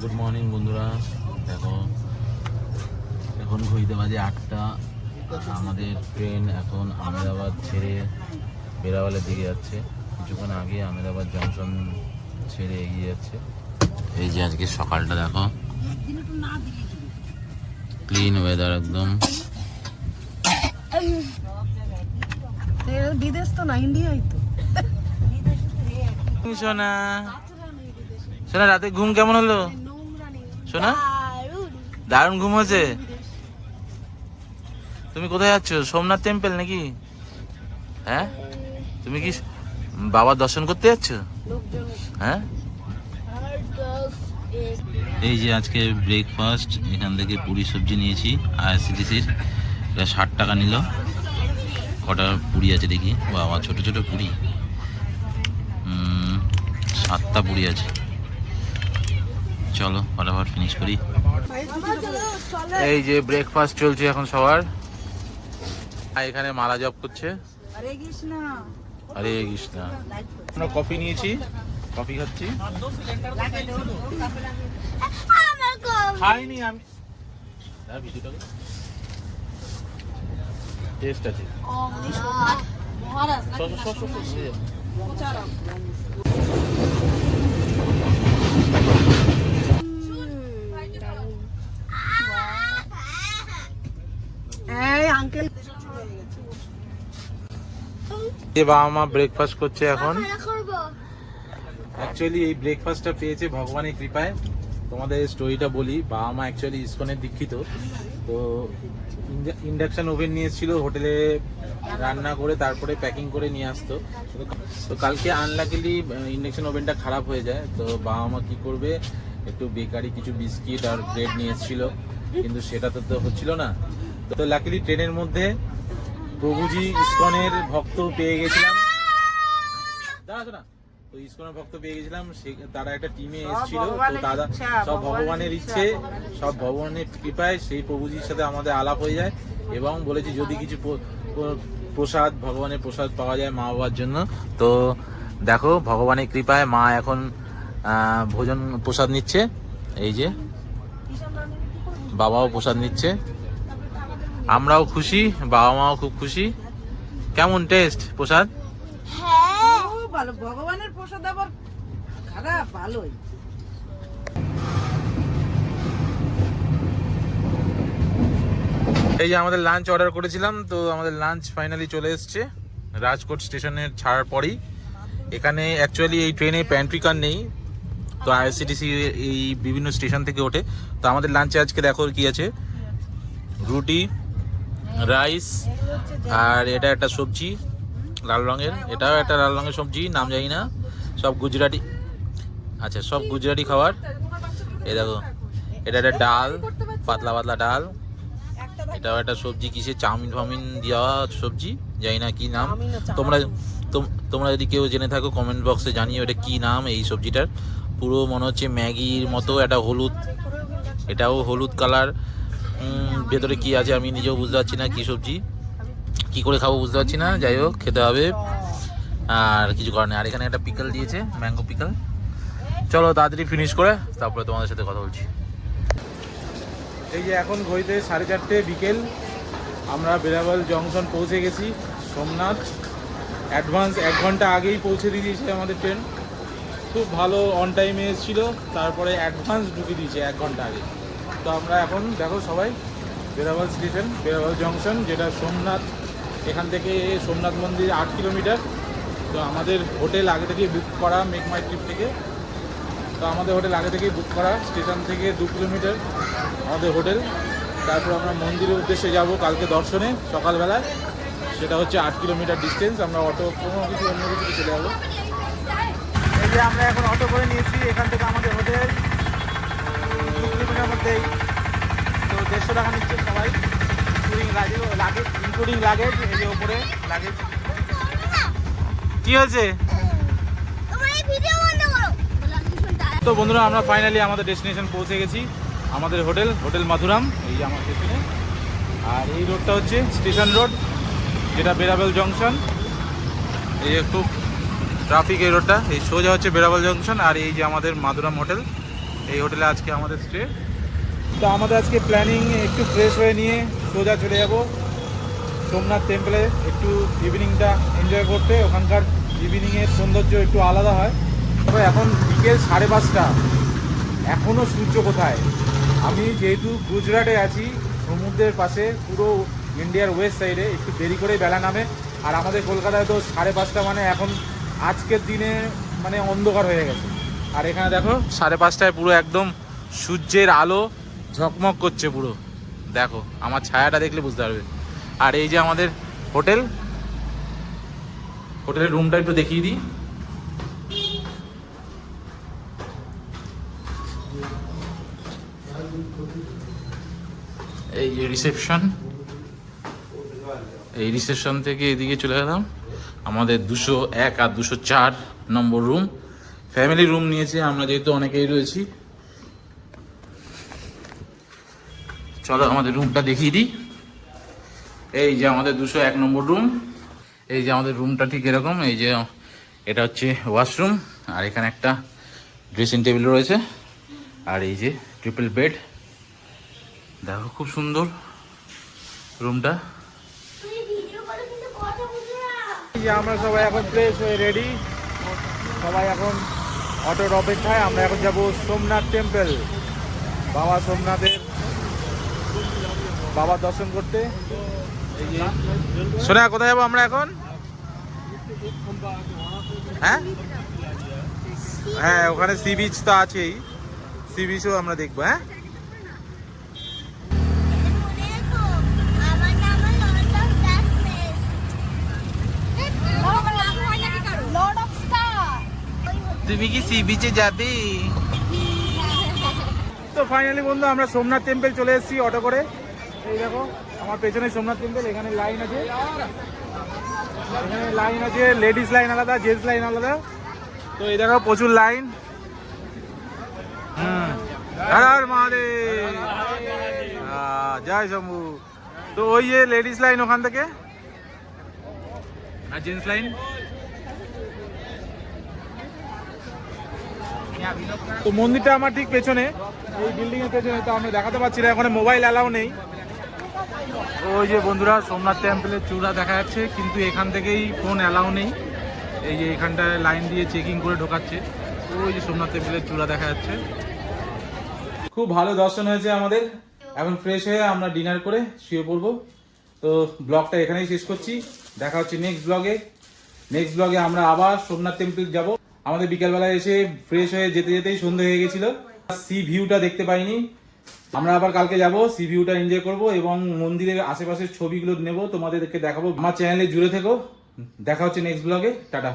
Good morning বন্ধুরা। দেখো এখন ঘড়িতে বাজে আটটা। আমাদের ট্রেন এখন আহমেদাবাদ ছেড়ে বেরাওয়ালের দিকে যাচ্ছে। কিছুক্ষণ আগে আহমেদাবাদ জংশন ছেড়ে এগিয়ে যাচ্ছে। এই যে আজকে সকালটা দেখো। ক্লিন ওয়েদার একদম। বিদেশ তো না ইন্ডিয়াই তো। সোনা সোনা রাতে ঘুম কেমন হলো? সোনা দারুণ ঘুম হয়েছে তুমি কোথায় যাচ্ছ? সোমনাথ টেম্পল নাকি? হ্যাঁ? তুমি কি বাবার দর্শন করতে যাচ্ছ? হ্যাঁ? এই যে আজকে ব্রেকফাস্ট এখান থেকে পুরি সবজি নিয়েছি আইআরসিটিসির এটা ষাট টাকা নিল। কটা পুরি আছে দেখি? বাবা, ছোট ছোট পুরি। সাতটা পুরি আছে। চলো ফটাফট ফিনিশ করি। এই যে ব্রেকফাস্ট চলছে এখন সবার। এখানে মালা জব করছে। আরে কৃষ্ণ। কৃষ্ণা। আমরা কফি নিয়েছি। কফি খাচ্ছি। খাইনি আমি। টেস্ট আছে। সর, আঙ্কেল এ বাবা মা ব্রেকফাস্ট করছে এখন। অ্যাকচুয়ালি এই ব্রেকফাস্টটা পেয়েছে ভগবানের কৃপায়। তোমাদের স্টোরিটা বলি বাবা মা অ্যাকচুয়ালি ইসকনের দীক্ষিত। তো ইন্ডাকশন ওভেন নিয়ে এসেছিল হোটেলে রান্না করে তারপরে প্যাকিং করে নিয়ে আসতো। তো- কালকে আনলাকিলি ইন্ডাকশন ওভেনটা খারাপ হয়ে যায়। তো বাবা মা কি করবে? একটু বেকারি কিছু বিস্কিট আর ব্রেড নিয়ে এসেছিল। কিন্তু সেটা তো তো হচ্ছিল না। তো লাকিলি ট্রেনের মধ্যে প্রভুজি ইস্কনের ভক্ত পেয়ে গেছিলাম। দাঁড়াতো না তো ইসকনের ভক্ত পেয়ে গেছিলাম সে তারা একটা টিমে এসেছিল। তো দাদা সব ভগবানের ইচ্ছে। সব ভগবানের কৃপায় সেই প্রভুজির সাথে আমাদের আলাপ হয়ে যায় এবং বলেছি যদি কিছু প্রসাদ ভগবানের প্রসাদ পাওয়া যায় মা বাবার জন্য। তো দেখো ভগবানের কৃপায় মা এখন ভোজন প্রসাদ নিচ্ছে। এই যে। বাবাও প্রসাদ নিচ্ছে। আমরাও খুশি বাবা মাও খুব খুশি। কেমন টেস্ট প্রসাদ? ভালো ভগবানের প্রসাদ আবার খারাপ ভালোই। এই যে আমাদের লাঞ্চ অর্ডার করেছিলাম তো আমাদের লাঞ্চ ফাইনালি চলে এসছে। রাজকোট স্টেশনের ছাড়ার পরেই। এখানে অ্যাকচুয়ালি এই ট্রেনে প্যান্ট্রি কার নেই। তো আইআরসিটিসি এই বিভিন্ন স্টেশন থেকে ওঠে। তো আমাদের লাঞ্চে আজকে দেখো কি আছে? রুটি রাইস আর এটা একটা সবজি লাল রঙের। এটাও একটা লাল রঙের সবজি নাম জানি না। সব গুজরাটি আচ্ছা সব গুজরাটি খাবার। এই দেখো এটা একটা ডাল পাতলা পাতলা ডাল। এটাও একটা সবজি কিসে? চাউমিন ফাউমিন দেওয়া সবজি জানি না কি নাম। তোমরা তোম- তোমরা যদি কেউ জেনে থাকো কমেন্ট বক্সে জানিও এটা কি নাম এই সবজিটার। পুরো মনে হচ্ছে ম্যাগির মতো, একটা হলুদ, এটাও হলুদ কালার। ভেতরে কি আছে আমি নিজেও বুঝতে পারছি না, কি সবজি? কি করে খাব বুঝতে পারছি না, যাই হোক, খেতে হবে। আর কিছু করার নেই। আর এখানে একটা পিকল দিয়েছে, ম্যাঙ্গো পিকল। চলো তাড়াতাড়ি ফিনিশ করে, তারপরে তোমাদের সাথে কথা বলছি। এই যে এখন ঘড়িতে সাড়ে চারটে বিকেল, আমরা বেরাবল জংশন পৌঁছে গেছি, সোমনাথ। অ্যাডভান্স এক ঘণ্টা আগেই পৌঁছে দিয়ে দিয়েছে আমাদের ট্রেন খুব ভালো অন টাইমে এসেছিল, তারপরে অ্যাডভান্স ঢুকে দিয়েছে এক ঘণ্টা আগে। তো আমরা এখন, দেখো সবাই বেরাবল স্টেশন বেরাবল জংশন যেটা সোমনাথ, এখান থেকে সোমনাথ মন্দির আট কিলোমিটার। তো আমাদের হোটেল আগে থেকেই বুক করা মেক মাই ট্রিপ থেকে। তো আমাদের হোটেল আগে থেকেই বুক করা স্টেশন থেকে দু কিলোমিটার আমাদের হোটেল তারপর আমরা মন্দিরের উদ্দেশ্যে যাব কালকে দর্শনে, সকালবেলায়। সেটা হচ্ছে আট কিলোমিটার ডিস্টেন্স আমরা অটো কোনো কিছু, অন্য কিছু চলে যাব। যে আমরা এখন অটো করে নিয়েছি, এখান থেকে আমাদের হোটেল, দু কিলোমিটার মধ্যেই। তো দেড়শো টাকা নিচ্ছে সবাই। Including luggage luggage including luggage এই যে ওপরে লাগেজ কি হয়েছে? তো বন্ধুরা, আমরা ফাইনালি আমাদের ডেস্টিনেশন পৌঁছে গেছি। আমাদের হোটেল হোটেল মাধুরাম, এই আমার পেছনে। আর এই রোডটা হচ্ছে স্টেশন রোড, যেটা বেরাবেল জংশন। এই খুব ট্রাফিক এই রোডটা। এই সোজা হচ্ছে বেরাবেল জংশন আর এই যে আমাদের মাদুরাম হোটেল। এই হোটেলে আজকে আমাদের স্টে তো আমাদের আজকে প্ল্যানিং একটু ফ্রেশ হয়ে নিয়ে সোজা চলে যাব। সোমনাথ টেম্পলে একটু ইভিনিংটা এনজয় করতে। ওখানকার ইভিনিংয়ের সৌন্দর্য একটু আলাদা হয়। তবে এখন বিকেল সাড়ে পাঁচটা। এখনও সূর্য কোথায়? আমি যেহেতু গুজরাটে আছি, সমুদ্রের পাশে পুরো ইন্ডিয়ার ওয়েস্ট সাইডে একটু দেরি করে বেলা নামে। আর আমাদের কলকাতায় তো সাড়ে পাঁচটা মানে এখন আজকের দিনে মানে অন্ধকার হয়ে গেছে। আর এখানে দেখো, সাড়ে পাঁচটায় পুরো একদম সূর্যের আলো ঝকমক করছে পুরো। দেখো, আমার ছায়াটা দেখলে বুঝতে পারবে। আর এই যে আমাদের হোটেল, হোটেলের রুমটা একটু দেখিয়ে দিই। এই রিসেপশন এই রিসেপশন থেকে এদিকে চলে গেলাম। আমাদের দুশো এক আর দুশো চার নম্বর রুম। ফ্যামিলি রুম নিয়েছি, আমরা যেহেতু অনেকেই রয়েছি। চলো আমাদের রুমটা দেখিয়ে দিই। এই যে আমাদের দুশো এক নম্বর রুম এই যে আমাদের রুমটা ঠিক এরকম, এই যে এটা হচ্ছে ওয়াশরুম আর এখানে একটা ড্রেসিং টেবিল রয়েছে। আর এই যে ট্রিপল বেড দেখো খুব সুন্দর রুমটা এই যে আমরা সবাই এখন ফ্রেশ হয়ে রেডি সবাই এখন অটোর অপেক্ষায়। আমরা এখন যাব সোমনাথ টেম্পল বাবা সোমনাথের বাবা দর্শন করতে। সোনা, কোথায় যাব আমরা এখন? হ্যাঁ? হ্যাঁ ওখানে সি বিচ তো আছেই। সি বিচও আমরা দেখব হ্যাঁ? তুমি কি সি বিচে যাবে? তো ফাইনালি বন্ধু আমরা সোমনাথ টেম্পল চলে এসেছি অটো করে। এই দেখো আমার পেছনে সোমনাথ টেম্পল এখানে লাইন আছে। এখানে লাইন আছে লেডিস লাইন আলাদা জেন্টস লাইন আলাদা। তো এই দেখো প্রচুর লাইন হুম। হর হর মহাদেব। জয় শম্ভু। তো ওই যে লেডিস লাইন ওখান থেকে। আর জেন্টস লাইন তো মন্দিরটা আমার ঠিক পেছনে। এই বিল্ডিং এর পেছনে তো আমরা দেখাতে পাচ্ছি না ওখানে মোবাইল অ্যালাউ নেই। ওই যে বন্ধুরা সোমনাথ টেম্পলের চূড়া দেখা যাচ্ছে কিন্তু এখান থেকেই ফোন অ্যালাউ নেই। এই যে এখানটায় লাইন দিয়ে চেকিং করে ঢোকাচ্ছে। ওই যে সোমনাথ টেম্পলের চূড়া দেখা যাচ্ছে। খুব ভালো দর্শন হয়েছে আমাদের। এখন ফ্রেশ হয়ে আমরা ডিনার করে শুয়ে পড়ব। তো ব্লগটা এখানেই শেষ করছি। দেখা হচ্ছে নেক্সট ব্লগে নেক্সট ব্লগে আমরা আবার সোমনাথ টেম্পল যাব। আমাদের বিকালবেলায় এসে ফ্রেশ হয়ে যেতে যেতেই সন্ধে হয়ে গেছিল। সি ভিউটা দেখতে পাইনি। আমরা আবার কালকে যাব সি ভিউটা এনজয় করব এবং মন্দিরের আশেপাশের ছবিগুলো নেব, তোমাদেরকে দেখাবো। আমার চ্যানেলে জুড়ে থেকো। দেখা হচ্ছে নেক্সট ব্লগে টাটা।